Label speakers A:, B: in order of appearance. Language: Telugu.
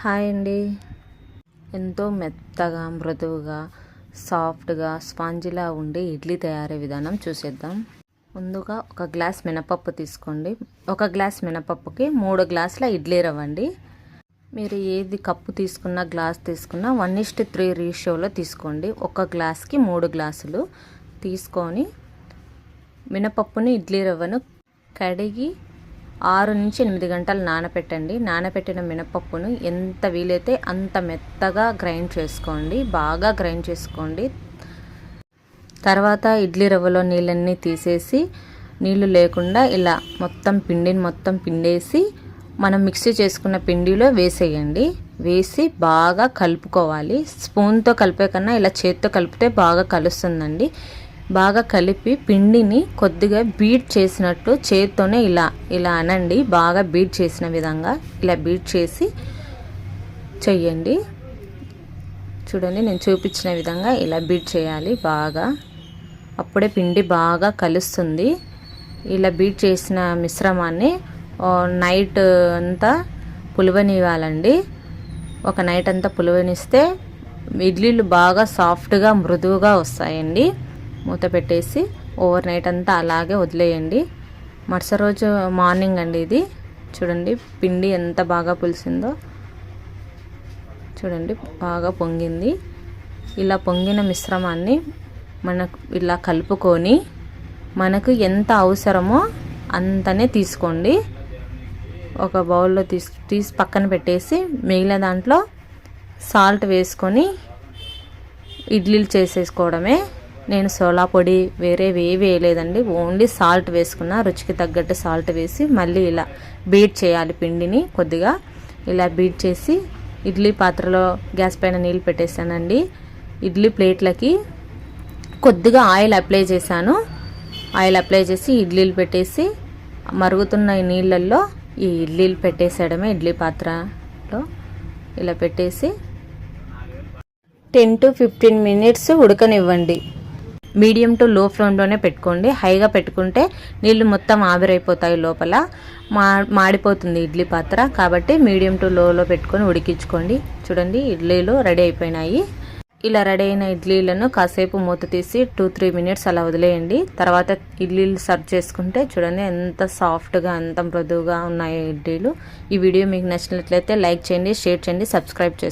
A: హాయ్ అండి. ఎంతో మెత్తగా మృదువుగా సాఫ్ట్గా స్పాంజిలా ఉండే ఇడ్లీ తయారీ విధానం చూసేద్దాం. ముందుగా ఒక గ్లాస్ మినపప్పు తీసుకోండి. ఒక గ్లాస్ మినపప్పుకి మూడు గ్లాసుల ఇడ్లీ రవ్వండి మీరు ఏది కప్పు తీసుకున్నా గ్లాస్ తీసుకున్నా వన్ ఇస్ట్ త్రీ రేషియోలో తీసుకోండి. ఒక గ్లాస్కి మూడు గ్లాసులు తీసుకొని మినపప్పుని ఇడ్లీ రవ్వను కడిగి ఆరు నుంచి ఎనిమిది గంటలు నానపెట్టండి. నానపెట్టిన మినపప్పును ఎంత వీలైతే అంత మెత్తగా గ్రైండ్ చేసుకోండి. బాగా గ్రైండ్ చేసుకోండి. తర్వాత ఇడ్లీ రవ్వలో నీళ్ళన్నీ తీసేసి నీళ్ళు లేకుండా ఇలా మొత్తం పిండిని మొత్తం పిండేసి మనం మిక్సీ చేసుకున్న పిండిలో వేసేయండి. వేసి బాగా కలుపుకోవాలి. స్పూన్తో కలిపే కన్నా ఇలా చేత్తో కలిపితే బాగా కలుస్తుందండి. బాగా కలిపి పిండిని కొద్దిగా బీట్ చేసినట్టు చేత్తోనే ఇలా ఇలా అనండి. బాగా బీట్ చేసిన విధంగా ఇలా బీట్ చేసి చెయ్యండి. చూడండి నేను చూపించిన విధంగా ఇలా బీట్ చేయాలి బాగా. అప్పుడే పిండి బాగా కలుస్తుంది. ఇలా బీట్ చేసిన మిశ్రమాన్ని నైట్ అంతా పులువనివ్వాలండి. ఒక నైట్ అంతా పులువనిస్తే ఇడ్లీలు బాగా సాఫ్ట్గా మృదువుగా వస్తాయండి. మూత పెట్టేసి ఓవర్ నైట్ అంతా అలాగే వదిలేయండి. మరుసటి రోజు మార్నింగ్ అండి ఇది. చూడండి పిండి ఎంత బాగా పులిసిందో. చూడండి బాగా పొంగింది. ఇలా పొంగిన మిశ్రమాన్ని మనకు ఇలా కలుపుకొని మనకు ఎంత అవసరమో అంతనే తీసుకోండి. ఒక బౌల్లో తీసి తీసి పక్కన పెట్టేసి మిగిలిన దాంట్లో సాల్ట్ వేసుకొని ఇడ్లీలు చేసేసుకోవడమే. నేను సోలా పొడి వేరే ఏవి వేయలేదండి. ఓన్లీ సాల్ట్ వేసుకున్న రుచికి తగ్గట్టు సాల్ట్ వేసి మళ్ళీ ఇలా బీట్ చేయాలి పిండిని కొద్దిగా. ఇలా బీట్ చేసి ఇడ్లీ పాత్రలో గ్యాస్ పైన నీళ్ళు పెట్టేశానండి ఇడ్లీ ప్లేట్లకి కొద్దిగా ఆయిల్ అప్లై చేశాను. ఆయిల్ అప్లై చేసి ఇడ్లీలు పెట్టేసి మరుగుతున్న ఈ నీళ్ళల్లో ఈ ఇడ్లీలు పెట్టేసేయడమే ఇడ్లీ పాత్రలో. ఇలా పెట్టేసి టెన్ టు ఫిఫ్టీన్ మినిట్స్ ఉడకనివ్వండి. మీడియం టు లో ఫ్లేమ్లోనే పెట్టుకోండి. హైగా పెట్టుకుంటే నీళ్ళు మొత్తం ఆవిరైపోతాయి లోపల. మా మాడిపోతుంది ఇడ్లీ పాత్ర. కాబట్టి మీడియం టు లోలో పెట్టుకొని ఉడికించుకోండి. చూడండి ఇడ్లీలు రెడీ అయిపోయినాయి. ఇలా రెడీ అయిన ఇడ్లీలను కాసేపు మూత తీసి టూ త్రీ మినిట్స్ అలా వదిలేయండి. తర్వాత ఇడ్లీలు సర్వ్ చేసుకుంటే చూడండి ఎంత సాఫ్ట్గా ఎంత మృదువుగా ఉన్నాయి ఇడ్లీలు. ఈ వీడియో మీకు నచ్చినట్లయితే లైక్ చేయండి షేర్ చేయండి సబ్స్క్రైబ్ చేసుకోండి